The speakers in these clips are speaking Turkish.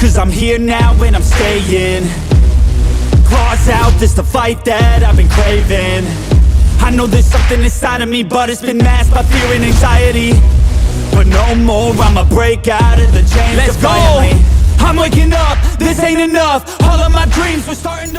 Cause I'm here now and I'm staying. Claws out, this the fight that I've been craving. I know there's something inside of me But it's been masked by fear and anxiety. But no more, I'ma break out of the chains Let's defiantly. I'm waking up, this ain't enough. All of my dreams were starting to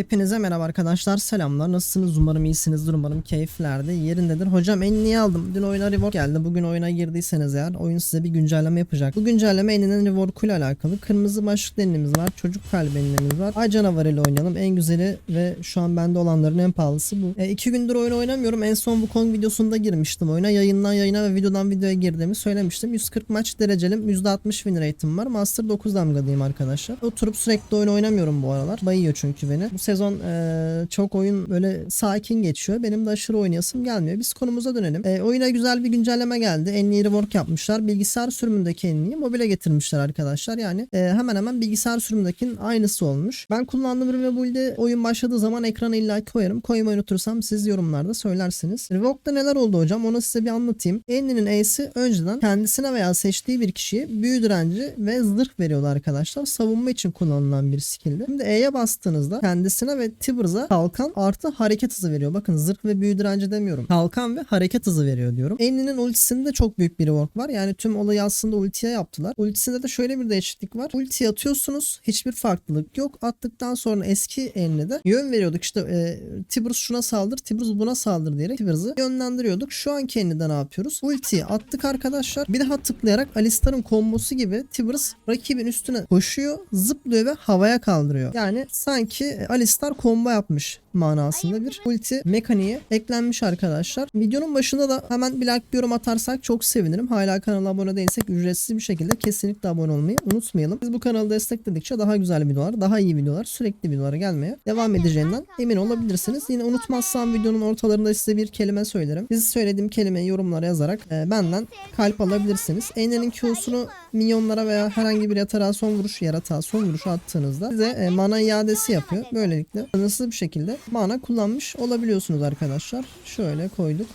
Hepinize merhaba arkadaşlar. Selamlar. Nasılsınız? Umarım iyisinizdir. Umarım keyiflerde yerindedir. Hocam en niye aldım. Dün oyuna rework geldi. Bugün oyuna girdiyseniz eğer oyun size bir güncelleme yapacak. Bu güncelleme eninin rework ile alakalı. Kırmızı başlıklı enimiz var çocuk kalbi enimiz var. Ay canavar ile oynayalım. En güzeli ve şu an bende olanların en pahalısı bu. E, iki gündür oyun oynamıyorum. En son bu Kong videosunda girmiştim oyuna. Yayından yayına ve videodan videoya girdiğimi söylemiştim. 140 maç derecelim %60 win rate'im var. Master 9 damgadayım arkadaşlar. Oturup sürekli oyun oynamıyorum bu aralar. Bayıyor çünkü beni. Bu sezon eee, çok oyun böyle sakin geçiyor. Benim de aşırı oynayasım gelmiyor. Biz konumuza dönelim. Eee, oyuna güzel bir güncelleme geldi. En iyi rework yapmışlar. Bilgisayar sürümündeki en iyi mobile getirmişler arkadaşlar. Yani eee, hemen hemen bilgisayar sürümündekinin aynısı olmuş. Ben kullandığım Revobuild'e oyun başladığı zaman ekrana illa koyarım. Koymayı unutursam siz yorumlarda söylersiniz. Rework'ta neler oldu hocam? Onu size bir anlatayım. Enli'nin E'si önceden kendisine veya seçtiği bir kişiye büyü direnci ve zırh veriyordu arkadaşlar. Savunma için kullanılan bir skill'di. Şimdi E'ye bastığınızda kendisine ve Tibers'a kalkan artı hareket hızı veriyor. Bakın zırh ve büyü direnci demiyorum. Kalkan ve hareket hızı veriyor diyorum. Enli'nin ultisinde çok büyük bir rework var. Yani tüm olayı aslında ultiye yaptılar. Ultisinde de şöyle bir değişiklik var. Ulti atıyorsunuz. Hiçbir farklılık yok. Attıktan sonra eski Enli'de yön veriyorduk. İşte e, Tibers şuna saldır, Tibers buna saldır diyerek Tibers'ı yönlendiriyorduk. Şu anki Enli'de ne yapıyoruz? Ultiyi attık arkadaşlar. Bir daha tıklayarak Alistar'ın kombosu gibi Tibers rakibin üstüne koşuyor, zıplıyor ve havaya kaldırıyor. Yani sanki e, Alistar combo yapmış manasında bir ulti mekaniği eklenmiş arkadaşlar. Videonun başında da hemen bir like bir yorum atarsak çok sevinirim. Hala kanala abone değilsek ücretsiz bir şekilde kesinlikle abone olmayı unutmayalım. Biz bu kanalı destekledikçe daha güzel videolar, daha iyi videolar, sürekli videolara gelmeye devam edeceğinden emin olabilirsiniz. Yine unutmazsam videonun ortalarında size bir kelime söylerim. Siz söylediğim kelimeyi yorumlara yazarak e, benden kalp alabilirsiniz. Enlerin Q'sunu minyonlara veya herhangi bir yatağa son vuruş, yaratığa son vuruş attığınızda size e, mana iadesi yapıyor. Böylelikle sınırsız bir şekilde mana kullanmış olabiliyorsunuz arkadaşlar. Şöyle koyduk.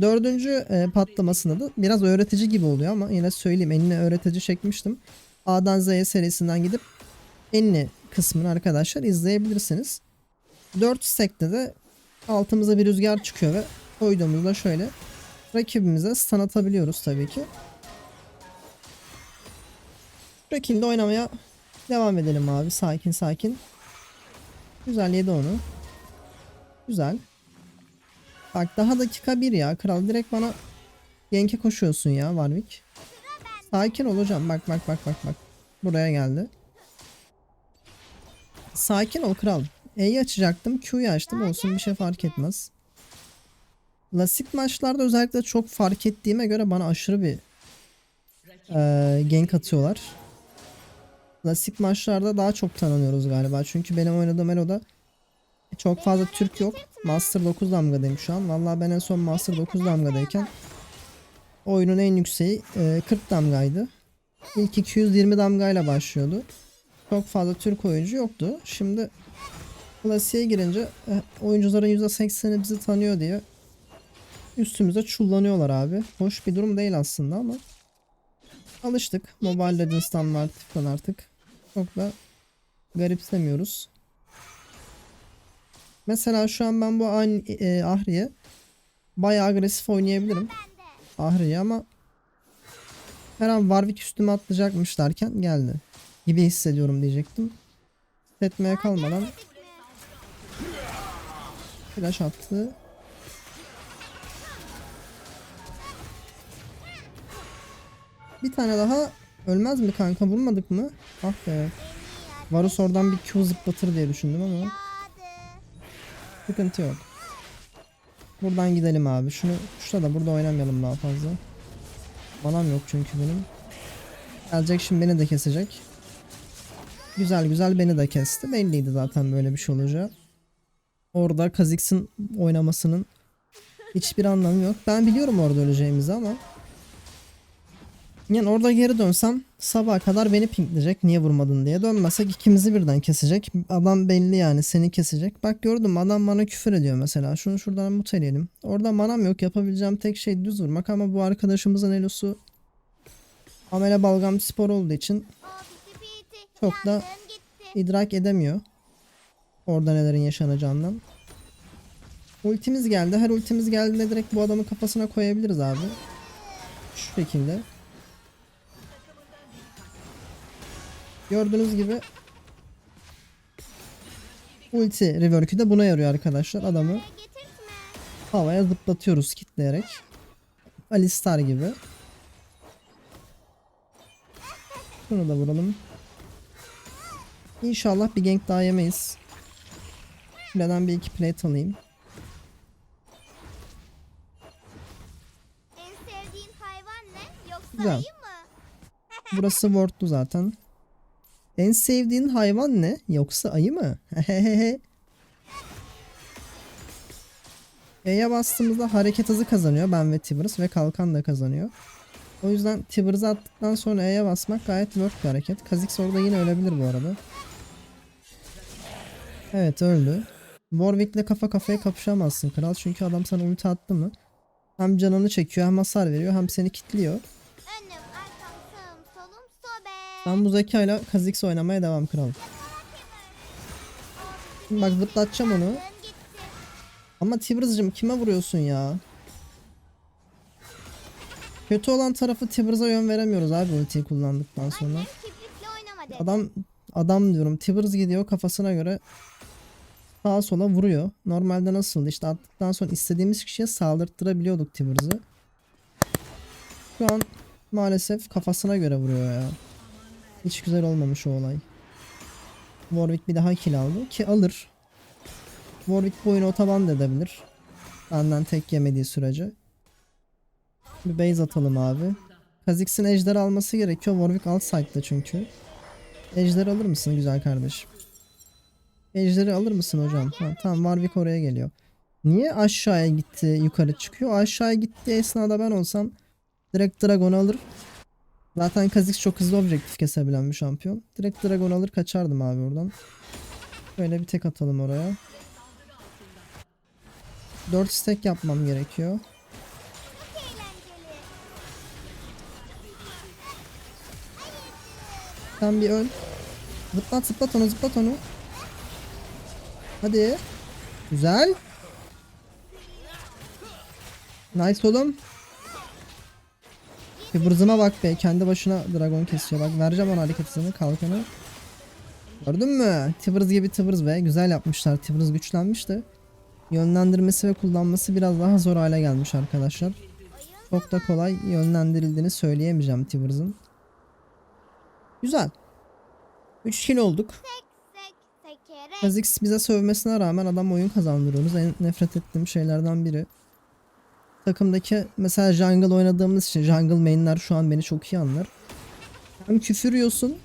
Dördüncü e, patlamasında da biraz öğretici gibi oluyor ama yine söyleyeyim eline öğretici çekmiştim. A'dan Z'ye serisinden gidip enli kısmını arkadaşlar izleyebilirsiniz. 4 stack'te de altımıza bir rüzgar çıkıyor ve koyduğumuzda şöyle rakibimize stun atabiliyoruz tabii ki. Bu şekilde oynamaya devam edelim abi sakin sakin. Güzel yedi onu. Güzel. Bak daha dakika bir ya. Kral direkt bana genke koşuyorsun ya Warwick. Sakin ol hocam. Bak bak bak bak bak. Buraya geldi. Sakin ol kral. E'yi açacaktım. Q'yu açtım. Olsun bir şey fark etmez. Klasik maçlarda özellikle çok fark ettiğime göre bana aşırı bir eee gank atıyorlar. Klasik maçlarda daha çok tanınıyoruz galiba. Çünkü benim oynadığım Elo'da çok fazla Türk yok. Master 9 damgadayım şu an. Vallahi ben en son Master 9 damgadayken oyunun en yükseği e, 40 damgaydı. İlk 220 damgayla başlıyordu. Çok fazla Türk oyuncu yoktu. Şimdi klasiğe girince e, oyuncuların %80'i bizi tanıyor diye üstümüze çullanıyorlar abi. Hoş bir durum değil aslında ama alıştık. Mobile Legends'tan var artık. Çok da garipsemiyoruz. Mesela şu an ben bu aynı e, Ahri'ye bayağı agresif oynayabilirim. Ahri'ye ama her an Warwick üstüme atlayacakmış derken geldi. Gibi hissediyorum diyecektim. Etmeye kalmadan flash attı. Bir tane daha ölmez mi kanka vurmadık mı? Ah be. Varus oradan bir Q zıplatır diye düşündüm ama. Sıkıntı yok. Buradan gidelim abi. Şunu şurada da burada oynamayalım daha fazla. Manam yok çünkü benim. Gelecek şimdi beni de kesecek. Güzel güzel beni de kesti. Belliydi zaten böyle bir şey olacağı. Orada Kha'Zix'in oynamasının hiçbir anlamı yok. Ben biliyorum orada öleceğimizi ama Yani orada geri dönsem sabaha kadar beni pinkleyecek niye vurmadın diye. Dönmesek ikimizi birden kesecek. Adam belli yani seni kesecek. Bak gördüm adam bana küfür ediyor mesela. Şunu şuradan muteleyelim. Orada manam yok yapabileceğim tek şey düz vurmak ama bu arkadaşımızın elosu amele balgam spor olduğu için. Çok da- idrak edemiyor. Orada nelerin yaşanacağından. Ultimiz geldi. Her ultimiz geldiğinde direkt bu adamın kafasına koyabiliriz abi. Şu şekilde. Gördüğünüz gibi ulti rework'ü de buna yarıyor arkadaşlar. Adamı havaya zıplatıyoruz kitleyerek. Alistar gibi. Şunu da vuralım. İnşallah bir gank daha yemeyiz. Kuleden bir iki plate alayım. En sevdiğin hayvan ne? Yoksa Güzel. Burası wardlu zaten. En sevdiğin hayvan ne? Yoksa ayı mı? E'ye bastığımızda hareket hızı kazanıyor. Ben ve Tibbers ve kalkan da kazanıyor. O yüzden Tibbers'ı attıktan sonra E'ye basmak gayet work bir hareket. Kha'Zix orada yine ölebilir bu arada. Evet öldü. Warwick'le kafa kafaya kapışamazsın kral çünkü adam sana ulti attı mı hem canını çekiyor hem hasar veriyor hem seni kitliyor. Ben bu zekayla Kha'Zix oynamaya devam kral. Şimdi Bak zıplatacağım onu. Ama Tibbers'cım kime vuruyorsun ya? Kötü olan tarafı Tibbers'a yön veremiyoruz abi ultiyi kullandıktan sonra. Adam adam diyorum Tibbers gidiyor kafasına göre sağa sola vuruyor. Normalde nasıldı işte attıktan sonra istediğimiz kişiye saldırttırabiliyorduk Tibbers'ı. Şu an maalesef kafasına göre vuruyor ya. Hiç güzel olmamış o olay. Warwick bir daha kill aldı ki alır. Warwick bu oyunu otoban da edebilir. Benden tek yemediği sürece. Bir base atalım abi. Kha'Zix'in ejder alması gerekiyor. Warwick alt side'da çünkü. Ejder alır mısın güzel kardeşim? Ejderi alır mısın hocam? Ha, tamam Warwick oraya geliyor. Niye aşağıya gitti yukarı çıkıyor? Aşağıya gittiği esnada ben olsam direkt Dragon alır. Zaten Kha'Zix çok hızlı objektif kesebilen bir şampiyon. Direkt Dragon alır kaçardım abi oradan. Böyle bir tek atalım oraya. 4 stack yapmam gerekiyor. Sen bir öl. Zıplat zıplat onu zıplat onu. Hadi. Güzel. Nice oğlum. Bir bırzıma bak be. Kendi başına dragon kesiyor. Bak vereceğim ona hareket hızını kalkanı. Gördün mü? Tibbers gibi Tibbers be. Güzel yapmışlar. Tibbers güçlenmiş de. Yönlendirmesi ve kullanması biraz daha zor hale gelmiş arkadaşlar. Çok da kolay yönlendirildiğini söyleyemeyeceğim Tibbers'ın. Güzel. 3 kill olduk. Kha'Zix bize sövmesine rağmen adam oyun kazandırıyoruz. En nefret ettiğim şeylerden biri. Takımdaki mesela jungle oynadığımız için jungle mainler şu an beni çok iyi anlar. Hem küfür yiyorsun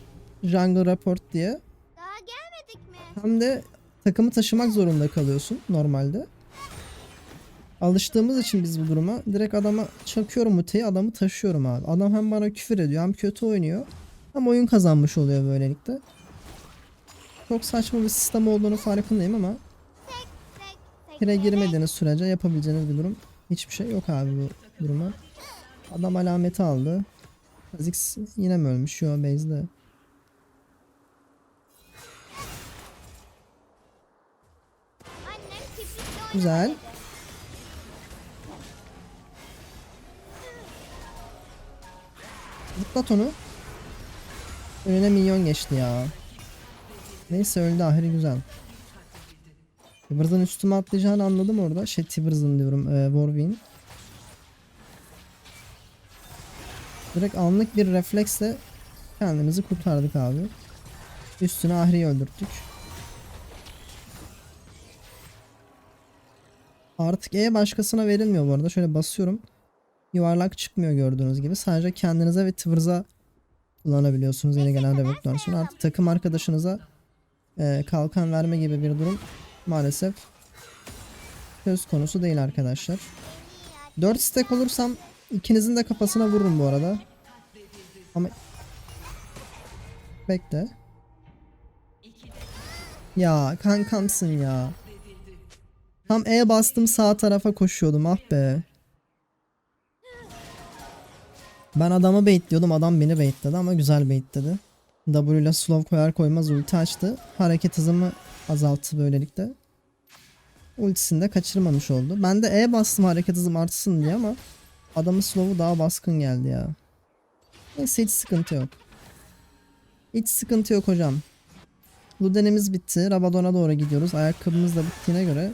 jungle report diye Daha gelmedik mi? hem de takımı taşımak zorunda kalıyorsun normalde. Alıştığımız için biz bu duruma direkt adama çakıyorum muteyi adamı taşıyorum abi. Adam hem bana küfür ediyor hem kötü oynuyor hem oyun kazanmış oluyor böylelikle. Çok saçma bir sistem olduğunu farkındayım ama sekerek. girmediğiniz sürece yapabileceğiniz bir durum hiçbir şey yok abi bu duruma. Adam alameti aldı. Kha'Zix yine mi ölmüş? Yo base'de. Güzel. Zıplat onu. Önüne minyon geçti ya. Neyse öldü ahiri güzel. Tibbers'ın üstüme atlayacağını anladım orada. Şey Tibbers'ın diyorum. E, Warwick'in. Direkt anlık bir refleksle kendimizi kurtardık abi. Üstüne ahriyi öldürttük. Artık E başkasına verilmiyor bu arada. Şöyle basıyorum. Yuvarlak çıkmıyor gördüğünüz gibi. Sadece kendinize ve Tibbers'a kullanabiliyorsunuz yeni gelen rework'tan sonra. Artık takım arkadaşınıza e, kalkan verme gibi bir durum maalesef söz konusu değil arkadaşlar. 4 stack olursam ikinizin de kafasına vururum bu arada. Ama Bekle. Ya kankamsın ya. Tam E bastım sağ tarafa koşuyordum ah be. Ben adamı baitliyordum adam beni baitledi ama güzel baitledi. W ile slow koyar koymaz ulti açtı. Hareket hızımı azalttı böylelikle. Ultisini de kaçırmamış oldu. Ben de E bastım hareket hızım artsın diye ama adamın slow'u daha baskın geldi ya. Neyse hiç sıkıntı yok. Hiç sıkıntı yok hocam. Ludenimiz bitti. Rabadon'a doğru gidiyoruz. Ayakkabımız da bittiğine göre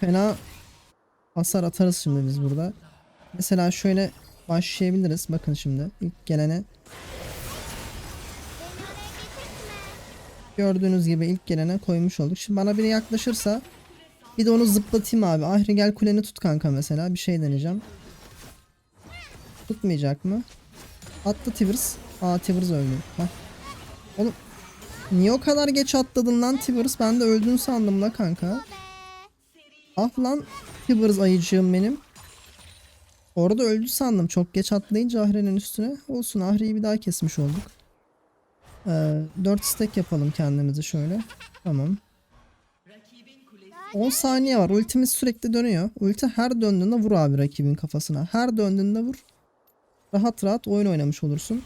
fena hasar atarız şimdi biz burada. Mesela şöyle başlayabiliriz. Bakın şimdi ilk gelene gördüğünüz gibi ilk gelene koymuş olduk. Şimdi bana biri yaklaşırsa bir de onu zıplatayım abi. Ahri gel kuleni tut kanka mesela. Bir şey deneyeceğim. Tutmayacak mı? Attı Tivers. Aa Tivers öldü. Heh. Oğlum niye o kadar geç atladın lan Tivers? Ben de öldün sandım la kanka. Ah lan Tivers ayıcığım benim. Orada öldü sandım. Çok geç atlayınca Ahri'nin üstüne. Olsun Ahri'yi bir daha kesmiş olduk. Ee, 4 stack yapalım kendimizi şöyle. Tamam. 10 saniye var. Ultimiz sürekli dönüyor. Ulti her döndüğünde vur abi rakibin kafasına. Her döndüğünde vur. Rahat rahat oyun oynamış olursun.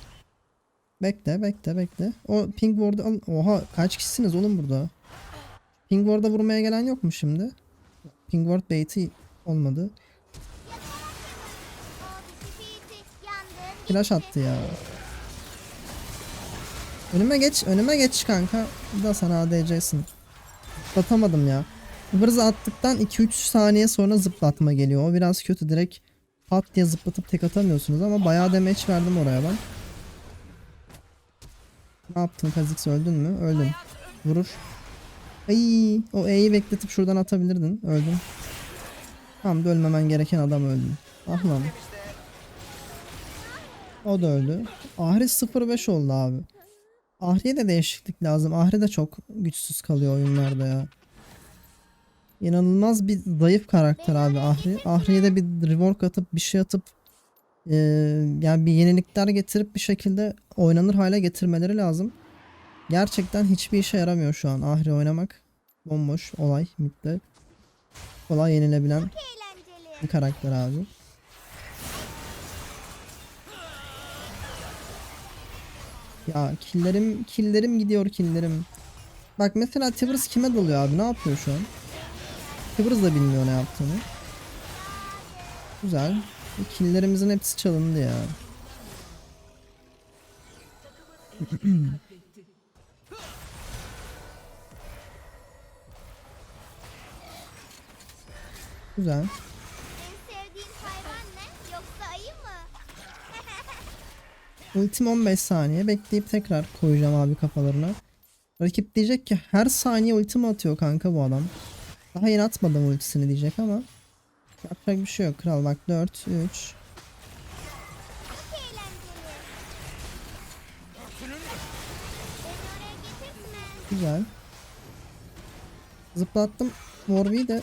Bekle bekle bekle. O ping ward'u al. Oha kaç kişisiniz oğlum burada? Ping ward'a vurmaya gelen yok mu şimdi? Ping ward bait'i olmadı. Flash attı ya. Önüme geç, önüme geç kanka. Bir daha sana ADC'sin. Zıplatamadım ya. Hırzı attıktan 2-3 saniye sonra zıplatma geliyor. O biraz kötü. Direkt pat diye zıplatıp tek atamıyorsunuz ama bayağı damage verdim oraya ben. Ne yaptın Kha'Zix öldün mü? Öldün. Vurur. Ay, o E'yi bekletip şuradan atabilirdin. Öldün. Tam da ölmemen gereken adam öldü. Ah lan. O da öldü. Ahri 05 oldu abi. Ahri'ye de değişiklik lazım. Ahri de çok güçsüz kalıyor oyunlarda ya. İnanılmaz bir zayıf karakter abi Ahri. Ahri'ye de bir rework atıp bir şey atıp eee, yani bir yenilikler getirip bir şekilde oynanır hale getirmeleri lazım. Gerçekten hiçbir işe yaramıyor şu an Ahri oynamak. Bomboş olay midde. Kolay yenilebilen bir karakter abi. Ya killerim killerim gidiyor killerim. Bak mesela Tivers kime doluyor abi ne yapıyor şu an? Tivers da bilmiyor ne yaptığını. Güzel. Killerimizin hepsi çalındı ya. Güzel. En sevdiğin hayvan ne? Yoksa ayı mı? Ultim 15 saniye bekleyip tekrar koyacağım abi kafalarına. Rakip diyecek ki her saniye ultimi atıyor kanka bu adam. Daha yeni atmadım ultisini diyecek ama. Yapacak bir şey yok kral bak 4, 3. Eğlenceli. Beni oraya getirtme. Güzel. Zıplattım. Warwick'i de.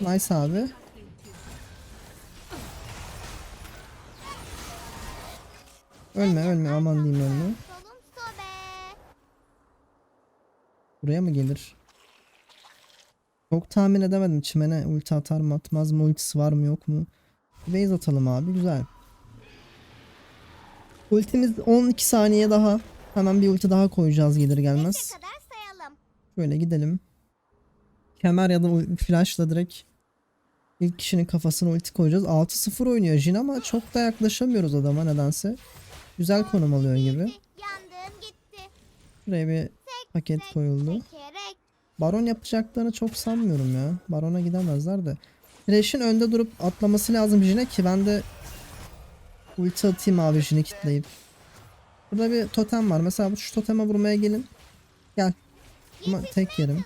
Nice abi. Ölme ölme aman diyeyim ölme. Buraya mı gelir? Çok tahmin edemedim çimene ulti atar mı atmaz mı ultisi var mı yok mu? Base atalım abi güzel. Ultimiz 12 saniye daha. Hemen bir ulti daha koyacağız gelir gelmez. Şöyle gidelim. Kemer ya da flashla direkt ilk kişinin kafasına ulti koyacağız. 6-0 oynuyor Jin ama çok da yaklaşamıyoruz adama nedense. Güzel konum alıyor gibi. Şuraya bir paket koyuldu. Baron yapacaklarını çok sanmıyorum ya. Barona gidemezler de. Thresh'in önde durup atlaması lazım Jin'e ki ben de ulti atayım abi Jin'i kitleyip. Burada bir totem var. Mesela şu toteme vurmaya gelin. Gel. Ama tek yerim.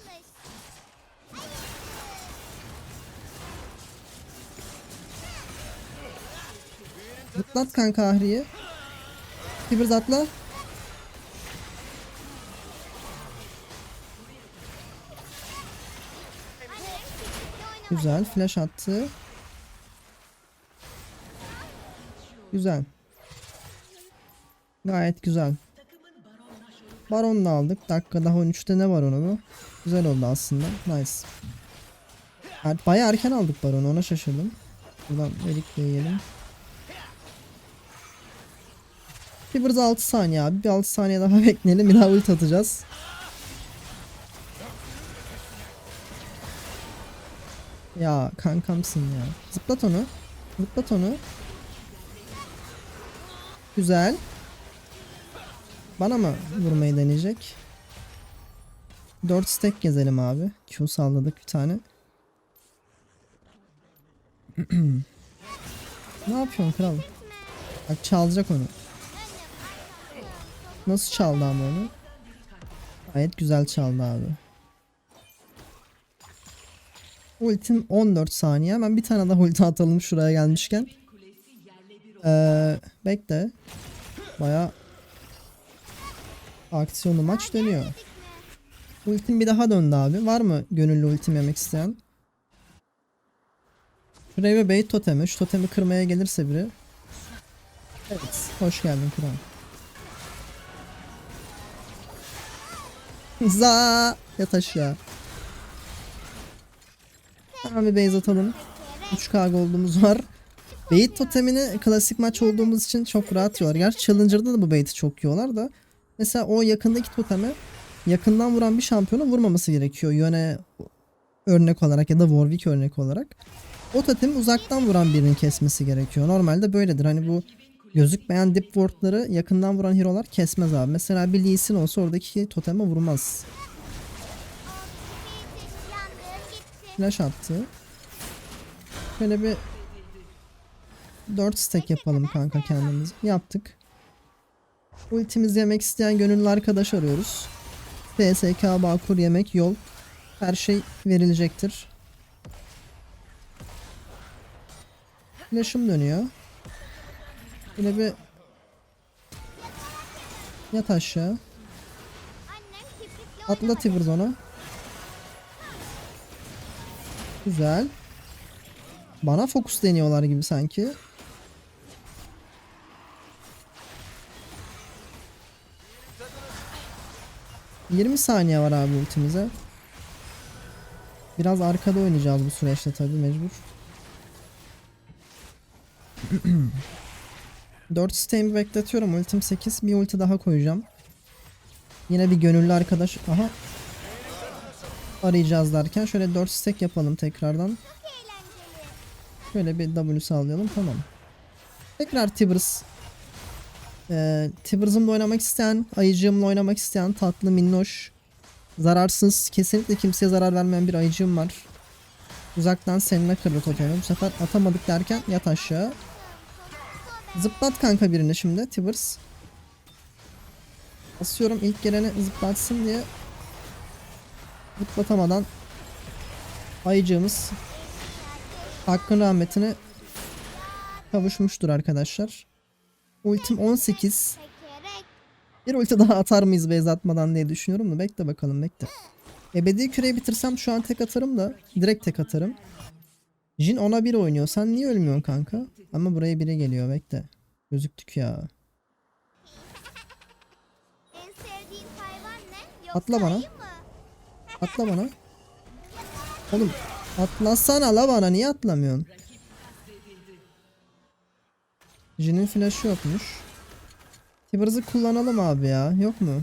Zıplat kanka Ahri'yi. Kibir atla. Güzel flash attı. Güzel. Gayet güzel. Baron da aldık. Dakika daha 13'te ne var onu bu? Güzel oldu aslında. Nice. Bayağı erken aldık Baron'u ona şaşırdım. Buradan Erik'le yiyelim. Tibbers 6 saniye abi. Bir 6 saniye daha bekleyelim. Bir daha ult atacağız. Ya kankamsın ya. Zıplat onu. Zıplat onu. Güzel. Bana mı vurmayı deneyecek? 4 stack gezelim abi. Q salladık bir tane. ne yapıyorsun kral? Bak çalacak onu. Nasıl çaldı ama onu? Gayet güzel çaldı abi. Ultim 14 saniye. Hemen bir tane daha ulti atalım şuraya gelmişken. Ee, bekle. Baya aksiyonlu maç dönüyor. Ultim bir daha döndü abi. Var mı gönüllü ultim yemek isteyen? Şuraya bait totemi. Şu totemi kırmaya gelirse biri. Evet. Hoş geldin kral. Za yat aşağı. Hemen bir base atalım. 3k gold'umuz var. Bait totemini klasik maç olduğumuz için çok rahat yiyorlar. Gerçi Challenger'da da bu bait'i çok yiyorlar da. Mesela o yakındaki totemi yakından vuran bir şampiyona vurmaması gerekiyor. Yöne örnek olarak ya da Warwick örnek olarak. O totemi uzaktan vuran birinin kesmesi gerekiyor. Normalde böyledir. Hani bu gözükmeyen dip wardları yakından vuran hero'lar kesmez abi. Mesela bir Lee Sin olsa oradaki toteme vurmaz. Flash attı. Şöyle bir 4 stack yapalım kanka kendimiz. Yaptık. Ultimizi yemek isteyen gönüllü arkadaş arıyoruz. PSK Bağkur yemek yol. Her şey verilecektir. Flash'ım dönüyor. Yine bir yat aşağı. Atla Tivers onu. Güzel. Bana fokus deniyorlar gibi sanki. ...20 saniye var abi ultimize. Biraz arkada oynayacağız bu süreçte tabi mecbur. 4 stamp bekletiyorum. Ultim 8. Bir ulti daha koyacağım. Yine bir gönüllü arkadaş. Aha. Arayacağız derken şöyle 4 stack yapalım tekrardan. Şöyle bir W sağlayalım tamam. Tekrar Tibbers. Ee, Tibbers'ımla oynamak isteyen, ayıcığımla oynamak isteyen tatlı minnoş. Zararsız, kesinlikle kimseye zarar vermeyen bir ayıcığım var. Uzaktan seninle kırdı totemi. Bu sefer atamadık derken yat aşağı. Zıplat kanka birini şimdi Tibbers. Basıyorum ilk geleni zıplatsın diye. Zıplatamadan ayıcığımız Hakkın rahmetine kavuşmuştur arkadaşlar. Ultim 18. Tekerek. Bir ulti daha atar mıyız base atmadan diye düşünüyorum da bekle bakalım bekle. Ebedi küreyi bitirsem şu an tek atarım da direkt tek atarım. Jin ona bir oynuyor. Sen niye ölmüyorsun kanka? Ama buraya biri geliyor bekle. Gözüktük ya. Atla bana. Atla bana. Oğlum atlasana la bana niye atlamıyorsun? Jin'in flash'ı yokmuş. Tibbers'ı kullanalım abi ya. Yok mu?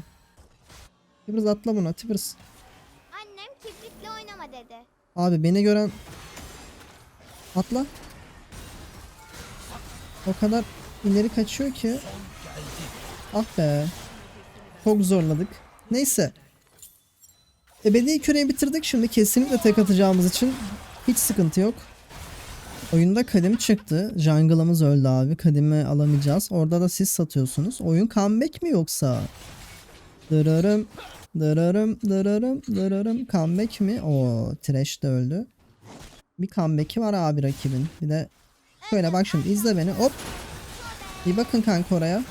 Tibbers atla buna. Tibbers. Annem kiprikli oynama dedi. Abi beni gören atla. O kadar ileri kaçıyor ki. Ah be. Çok zorladık. Neyse. Ebedi küreyi bitirdik. Şimdi kesinlikle tek atacağımız için hiç sıkıntı yok. Oyunda kadim çıktı. Jungle'ımız öldü abi. Kadimi alamayacağız. Orada da siz satıyorsunuz. Oyun comeback mi yoksa? Dırırım. Dırırım. Dırırım. Dırırım. Comeback mi? O Trash de öldü. Bir comeback'i var abi rakibin. Bir de şöyle bak şimdi izle beni. Hop. Bir bakın kanka oraya.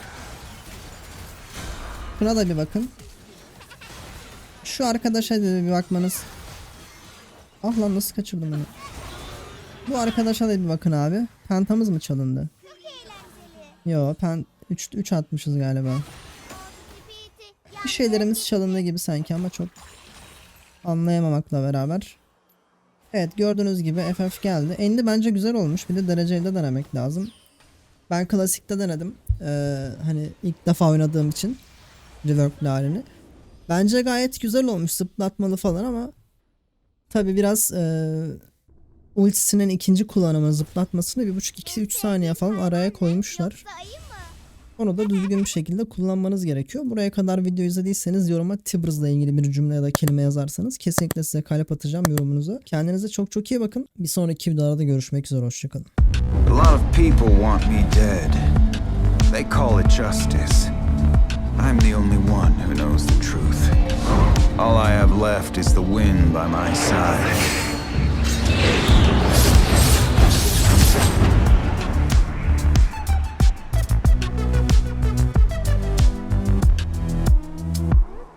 Şuna da bir bakın. Şu arkadaşa da bir bakmanız. Ah lan nasıl kaçırdım onu. Bu arkadaşa da bir bakın abi. Pentamız mı çalındı? Yo pen 3 3 atmışız galiba. Bir şeylerimiz çalındı gibi sanki ama çok anlayamamakla beraber. Evet gördüğünüz gibi FF geldi. Endi bence güzel olmuş. Bir de dereceli denemek lazım. Ben klasikte denedim. Ee, hani ilk defa oynadığım için rework'lı halini. Bence gayet güzel olmuş zıplatmalı falan ama tabi biraz e, ultisinin ikinci kullanımı zıplatmasını 1.5-2-3 saniye falan araya koymuşlar. Onu da düzgün bir şekilde kullanmanız gerekiyor. Buraya kadar video izlediyseniz yoruma Tibriz'la ilgili bir cümle ya da kelime yazarsanız kesinlikle size kalp atacağım yorumunuza. Kendinize çok çok iyi bakın. Bir sonraki videolarda görüşmek üzere. Hoşçakalın. A lot of people want me dead. They call it justice. I'm the only one who knows the truth. All I have left is the wind by my side.